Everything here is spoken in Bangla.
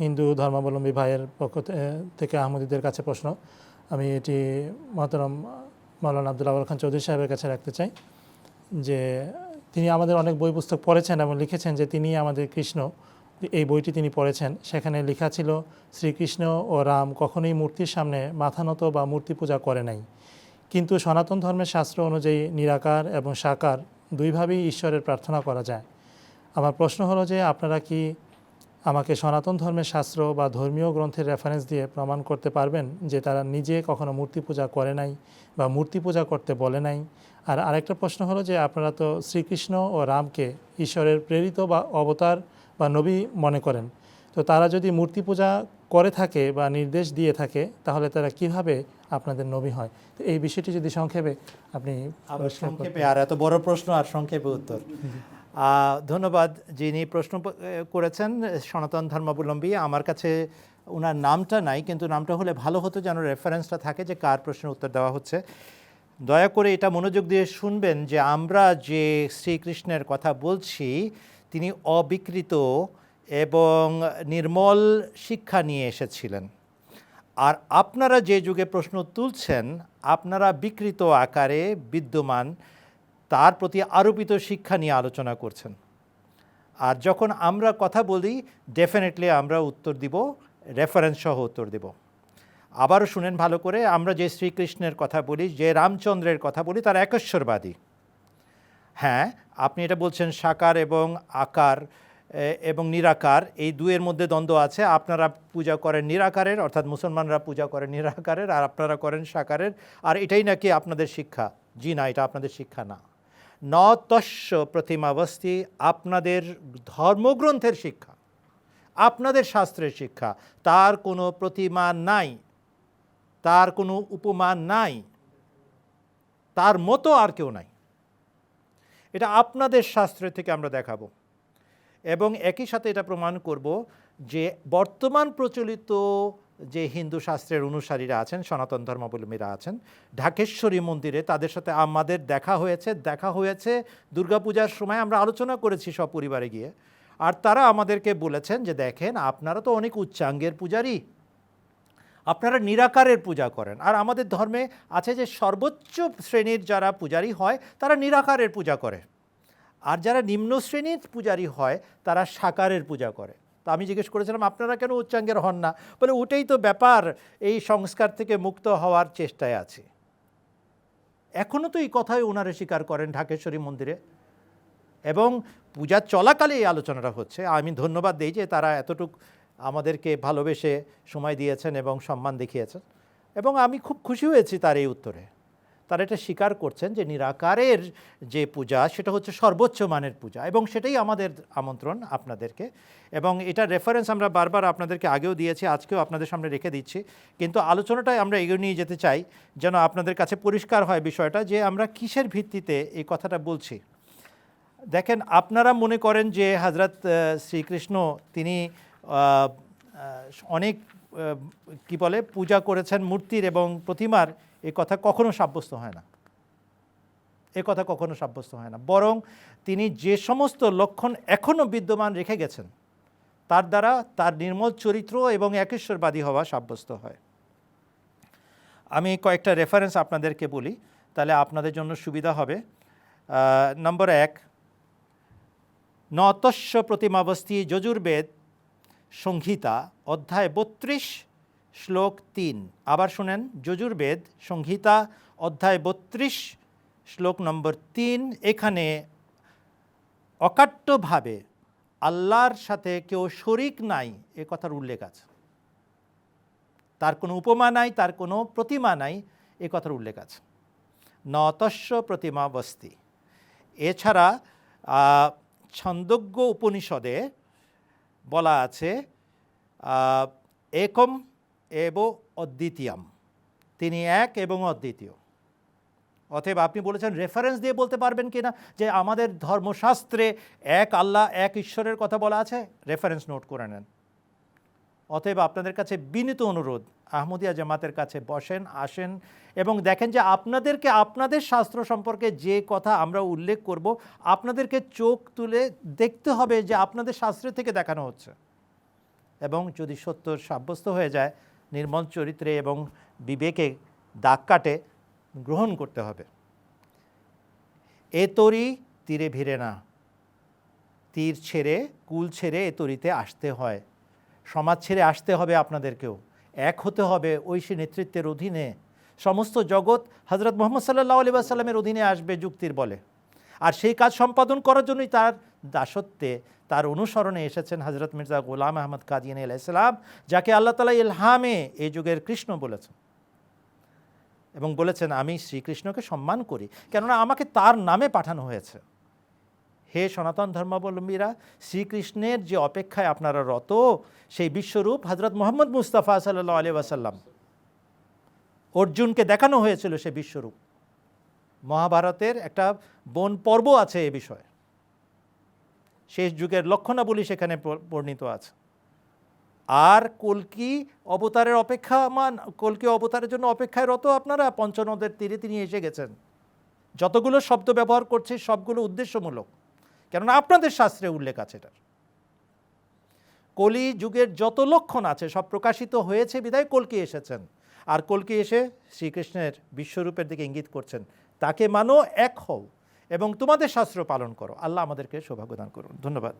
হিন্দু ধর্মাবলম্বী ভাইয়ের পক্ষ থেকে আহমদীদের কাছে প্রশ্ন। আমি এটি মহতরম মৌলানা আব্দুল আউয়াল খান চৌধুরী সাহেবের কাছে রাখতে চাই যে, তিনি আমাদের অনেক বই পুস্তক পড়েছেন এবং লিখেছেন যে তিনি আমাদের কৃষ্ণ। এই বইটি তিনি পড়েছেন। সেখানে লেখা ছিল, শ্রীকৃষ্ণ ও রাম কখনোই মূর্তির সামনে মাথা নত বা মূর্তি পূজা করে নাই। কিন্তু সনাতন ধর্মের শাস্ত্র অনুযায়ী নিরাকার এবং সাকার দুইভাবেই ঈশ্বরের প্রার্থনা করা যায়। আমার প্রশ্ন হলো যে, আপনারা কি আমাকে সনাতন ধর্মের শাস্ত্র বা ধর্মীয় গ্রন্থের রেফারেন্স দিয়ে প্রমাণ করতে পারবেন যে তারা নিজে কখনো মূর্তি পূজা করে নাই বা মূর্তি পূজা করতে বলে নাই। আর আরেকটা প্রশ্ন হলো যে আপনারা তো শ্রীকৃষ্ণ ও রামকে ঈশ্বরের প্রেরিত বা অবতার বা নবী মনে করেন। তো তারা যদি মূর্তি পূজা করে থাকে বা নির্দেশ দিয়ে থাকে তাহলে তারা কীভাবে আপনাদের নবী হয়? তো এই বিষয়টি যদি সংক্ষেপে আপনি সংক্ষেপে আর এত বড় প্রশ্ন আর সংক্ষেপে উত্তর। ধন্যবাদ যিনি প্রশ্ন করেছেন সনাতন ধর্মাবলম্বী। আমার কাছে ওনার নামটা নাই, কিন্তু নামটা হলে ভালো হতো যেন রেফারেন্সটা থাকে যে কার প্রশ্নের উত্তর দেওয়া হচ্ছে। দয়া করে এটা মনোযোগ দিয়ে শুনবেন যে আমরা যে শ্রীকৃষ্ণের কথা বলছি, তিনি অবিকৃত এবং নির্মল শিক্ষা নিয়ে এসেছিলেন। আর আপনারা যে যুগে প্রশ্ন তুলছেন, আপনারা বিকৃত আকারে বিদ্যমান তার প্রতি আরোপিত শিক্ষা নিয়ে আলোচনা করছেন। আর যখন আমরা কথা বলি ডেফিনেটলি আমরা উত্তর দিব রেফারেন্স সহ উত্তর দেব। আবারও শুনেন ভালো করে, আমরা যে শ্রীকৃষ্ণের কথা বলি, যে রামচন্দ্রের কথা বলি, তার একশ্বরবাদী। হ্যাঁ আপনি এটা বলছেন সাকার এবং আকার এবং নিরাকার, এই দুয়ের মধ্যে দ্বন্দ্ব আছে। আপনারা পূজা করেন নিরাকারের, অর্থাৎ মুসলমানরা পূজা করেন নিরাকারের, আর আপনারা করেন সাকারের। আর এটাই নাকি আপনাদের শিক্ষা? জি না, এটা আপনাদের শিক্ষা না। ন তস্য প্রতিমাবস্তি আপনাদের ধর্মগ্রন্থের শিক্ষা, আপনাদের শাস্ত্রের শিক্ষা। তার কোনো প্রতিমা নাই, তার কোনো উপমা নাই, তার মতো আর কেউ নাই। এটা আপনাদের শাস্ত্র থেকে আমরা দেখাবো। এবং একই সাথে এটা প্রমাণ করব যে বর্তমান প্রচলিত যে হিন্দু শাস্ত্রের অনুসারীরা আছেন, সনাতন ধর্মাবলম্বীরা আছেন, ঢাকেশ্বরী মন্দিরে তাদের সাথে আমাদের দেখা হয়েছে দেখা হয়েছে। দুর্গাপূজার সময় আমরা আলোচনা করেছি সব পরিবারে গিয়ে। আর তারা আমাদেরকে বলেছেন যে, দেখেন, আপনারা তো অনেক উচ্চাঙ্গের পূজারী। আপনারা নিরাকারের পূজা করেন। আর আমাদের ধর্মে আছে যে, সর্বোচ্চ শ্রেণির যারা পূজারী হয়, তারা নিরাকারের পূজা করে। আর যারা নিম্ন শ্রেণির পূজারী হয়, তারা সাকারের পূজা করে। তো আমি জিজ্ঞেস করেছিলাম, আপনারা কেন উচ্চাঙ্গের হন না? বলে, ওটাই তো ব্যাপার, এই সংস্কার থেকে মুক্ত হওয়ার চেষ্টায় আছে। এখনও তো এই কথাই ওনারা স্বীকার করেন ঢাকেশ্বরী মন্দিরে। এবং পূজা চলাকালে এই আলোচনাটা হচ্ছে। আমি ধন্যবাদ দিই যে তারা এতটুক আমাদেরকে ভালোবেসে সময় দিয়েছেন এবং সম্মান দেখিয়েছেন। এবং আমি খুব খুশি হয়েছি তার এই উত্তরে। তারা এটা স্বীকার করছেন যে নিরাকারের যে পূজা, সেটা হচ্ছে সর্বোচ্চ মানের পূজা এবং সেটাই আমাদের আমন্ত্রণ আপনাদেরকে এবং এটা রেফারেন্স আমরা বারবার আপনাদেরকে আগেও দিয়েছি, আজকেও আপনাদের সামনে রেখে দিচ্ছি। কিন্তু আলোচনাটাই আমরা এগিয়ে নিয়ে যেতে চাই যেন আপনাদের কাছে পরিষ্কার হয় বিষয়টা যে আমরা কিসের ভিত্তিতে এই কথাটা বলছি। দেখেন, আপনারা মনে করেন যে হজরত শ্রীকৃষ্ণ তিনি অনেক কি বলে, পূজা করেছেন মূর্তির এবং প্রতিমার এ কথা কখনো সাব্যস্ত হয় না। এ কথা কখনো সাব্যস্ত হয় না। বরং তিনি যে সমস্ত লক্ষণ এখনও বিদ্যমান রেখে গেছেন, তার দ্বারা তার নির্মল চরিত্র এবং একেশ্বরবাদী হওয়া সাব্যস্ত হয়। আমি কয়েকটা রেফারেন্স আপনাদেরকে বলি, তাহলে আপনাদের জন্য সুবিধা হবে। নম্বর এক, নতস্য প্রতিমাবস্তি যজুর্বেদ সংহিতা, অধ্যায় বত্রিশ শ্লোক তিন। আবার শুনেন যজুর্বেদ সংহিতা, অধ্যায় বত্রিশ, শ্লোক নম্বর তিন, এখানে অকাট্যভাবে আল্লাহর সাথে কেউ শরিক নাই, এ কথার উল্লেখ আছে। তার কোনো উপমা নাই, তার কোনো প্রতিমা নাই, এ কথার উল্লেখ আছে। নতস্য প্রতিমা বস্তি। এছাড়া ছন্দজ্ঞ উপনিষদে বলা আছে একম এব অদ্বিতীয়ম। তিনি এক এবং অদ্বিতীয়। অতএব আপনি বলেছেন রেফারেন্স দিয়ে বলতে পারবেন কি না? যে আমাদের ধর্মশাস্ত্রে এক আল্লাহ, এক ঈশ্বরের কথা বলা আছে? রেফারেন্স নোট করে নেন। অতএব আপনাদের কাছে বিনীত অনুরোধ, আহমদিয়া জামাতের কাছে বসেন, আসেন এবং দেখেন যে আপনাদেরকে আপনাদের শাস্ত্র সম্পর্কে যে কথা আমরা উল্লেখ করব, আপনাদেরকে চোখ তুলে দেখতে হবে যে আপনাদের শাস্ত্রের থেকে দেখানো হচ্ছে। এবং যদি সত্য সাব্যস্ত হয়ে যায় নির্মল চরিত্রে এবং বিবেকে দাগ কাটে গ্রহণ করতে হবে। এ তরি তীরে ভিড়ে না। তীর ছেড়ে, কুল ছেড়ে এ তরিতে আসতে হয়। সমাজ ছেড়ে আসতে হবে আপনাদেরকেও। এক হতে হবে ঐশী নেতৃত্বের অধীনে। সমস্ত জগৎ হজরত মোহাম্মদ সাল্লাহ আলী অধীনে আসবে যুক্তির বলে। আর সেই কাজ সম্পাদন করার জন্যই তার দাসত্বে তার অনুসরণে এসেছেন হজরত মির্জা গোলাম আহমদ কাদিয়ানি আলাইসালাম যাকে আল্লাহ তালা ইলহামে এই যুগের কৃষ্ণ বলেছেন। এবং বলেছেন, আমি শ্রীকৃষ্ণকে সম্মান করি, কেননা আমাকে তার নামে পাঠানো হয়েছে। হে সনাতন ধর্মাবলম্বীরা, শ্রীকৃষ্ণের যে অপেক্ষায় আপনারা রত, সেই বিশ্বরূপ হজরত মোহাম্মদ মুস্তাফা সাল্লাহ আলি ওয়াসাল্লাম। অর্জুনকে দেখানো হয়েছিল সে বিশ্বরূপ। মহাভারতের একটা বন পর্ব আছে এ বিষয়ে। শেষ যুগের লক্ষণাবলী সেখানে বর্ণিত আছে। আর কলকি অবতারের অপেক্ষা মান, কলকি অবতারের জন্য অপেক্ষায় রত আপনারা? পঞ্চনদের তীরে তিনি এসে গেছেন। যতগুলো শব্দ ব্যবহার করছে সবগুলো উদ্দেশ্যমূলক। কেননা আপনাদের শাস্ত্রে উল্লেখ আছে এটার। কলি যুগের যত লক্ষণ আছে সব প্রকাশিত হয়েছে, বিধায় কলকি এসেছেন। আর কলকি এসে শ্রীকৃষ্ণের বিশ্বরূপের দিকে ইঙ্গিত করছেন। তাকে মানো এক হও। এবং তোমাদের শাস্ত্র পালন করো। আল্লাহ আমাদেরকে সৌভাগ্য দান করুন। ধন্যবাদ।